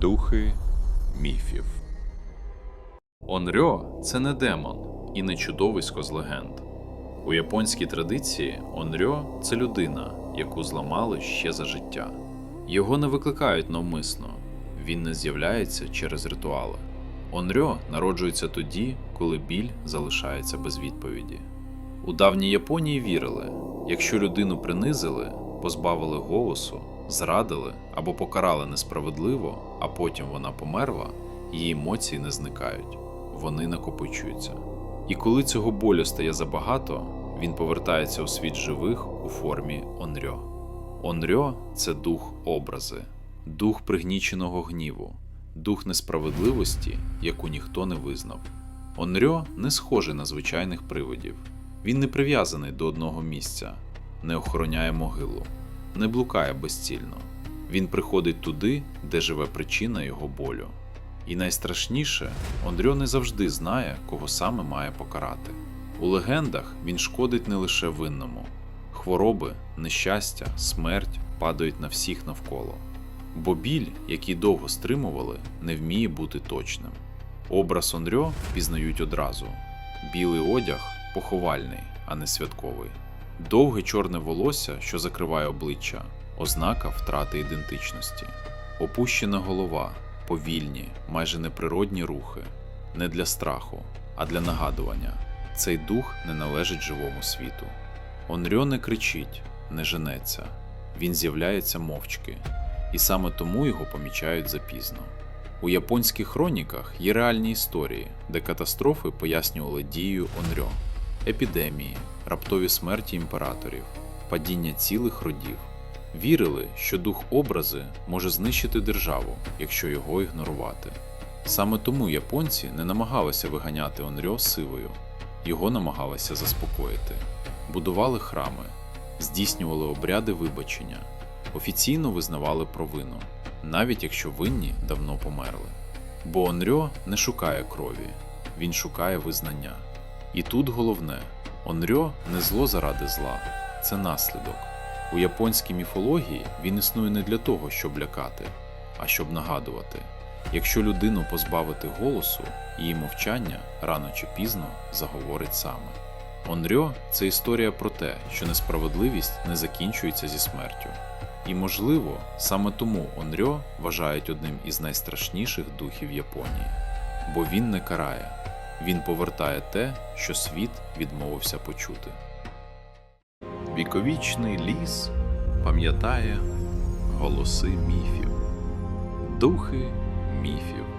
Духи міфів. Онрьо це не демон і не чудовисько з легенд. У японській традиції Онрьо це людина, яку зламали ще за життя. Його не викликають навмисно, він не з'являється через ритуали. Онрьо народжується тоді, коли біль залишається без відповіді. У давній Японії вірили, якщо людину принизили, позбавили голосу, зрадили або покарали несправедливо, а потім вона померла, її емоції не зникають, вони накопичуються. І коли цього болю стає забагато, він повертається у світ живих у формі онрьо. Онрьо це дух образи, дух пригніченого гніву, дух несправедливості, яку ніхто не визнав. Онрьо не схожий на звичайних привидів. Він не прив'язаний до одного місця, не охороняє могилу, не блукає безцільно. Він приходить туди, де живе причина його болю. І найстрашніше, Ондрьо не завжди знає, кого саме має покарати. У легендах він шкодить не лише винному. Хвороби, нещастя, смерть падають на всіх навколо. Бо біль, який довго стримували, не вміє бути точним. Образ Онрьо впізнають одразу: білий одяг поховальний, а не святковий. Довге чорне волосся, що закриває обличчя, ознака втрати ідентичності, опущена голова, повільні, майже неприродні рухи, не для страху, а для нагадування. Цей дух не належить живому світу. Онрьо не кричить, не женеться, він з'являється мовчки, і саме тому його помічають запізно. У японських хроніках є реальні історії, де катастрофи пояснювали дією Онрьо, епідемії, раптові смерті імператорів, падіння цілих родів. Вірили, що дух образи може знищити державу, якщо його ігнорувати. Саме тому японці не намагалися виганяти Онрьо силою, його намагалися заспокоїти, будували храми, здійснювали обряди вибачення, офіційно визнавали провину, навіть якщо винні давно померли. Бо Онрьо не шукає крові, він шукає визнання. І тут головне: Онрьо не зло заради зла, це наслідок. У японській міфології він існує не для того, щоб лякати, а щоб нагадувати. Якщо людину позбавити голосу, її мовчання рано чи пізно заговорить саме. Онрьо це історія про те, що несправедливість не закінчується зі смертю. І, можливо, саме тому Онрьо вважають одним із найстрашніших духів Японії, бо він не карає, він повертає те, що світ відмовився почути. Віковічний ліс пам'ятає голоси міфів, духи міфів.